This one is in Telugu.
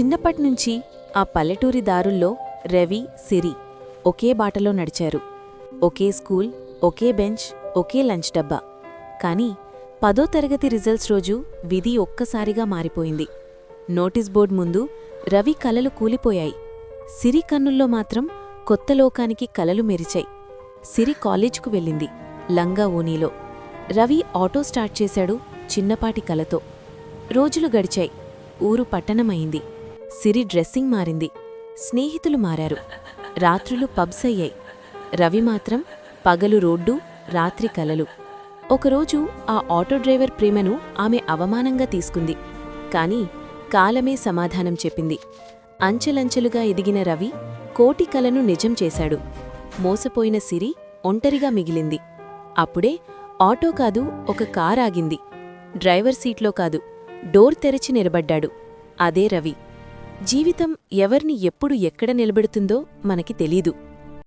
చిన్నప్పటినుంచి ఆ పల్లెటూరి దారుల్లో రవి సిరి ఒకే బాటలో నడిచారు. ఒకే స్కూల్ ఒకే బెంచ్ ఒకే లంచ్ డబ్బా. కానీ పదో తరగతి రిజల్ట్స్ రోజు విధి ఒక్కసారిగా మారిపోయింది. నోటీస్ బోర్డ్ ముందు రవి కలలు కూలిపోయాయి. సిరి కన్నుల్లో మాత్రం కొత్త లోకానికి కలలు మెరిచాయి. సిరి కాలేజ్కు వెళ్ళింది లంగా ఓనీలో రవి ఆటో స్టార్ట్ చేశాడు చిన్నపాటి కలతో. రోజులు గడిచాయి ఊరు పట్టణమైంది. సిరి డ్రెస్సింగ్ మారింది. స్నేహితులు మారారు. రాత్రులు పబ్స్ అయ్యాయి. రవి మాత్రం పగలు రోడ్డు రాత్రి కలలు. ఒకరోజు ఆ ఆటో డ్రైవర్ ప్రేమను ఆమె అవమానంగా తీసుకుంది. కాని కాలమే సమాధానం చెప్పింది. అంచెలంచెలుగా ఎదిగిన రవి కోటి కలను నిజం చేశాడు. మోసపోయిన సిరి ఒంటరిగా మిగిలింది. అప్పుడే ఆటో కాదు ఒక కార్ ఆగింది. డ్రైవర్ సీట్లో కాదు డోర్ తెరిచి నిలబడ్డాడు. అదే రవి. జీవితం ఎవర్ని ఎప్పుడు ఎక్కడ నిలబెడుతుందో మనకి తెలీదు.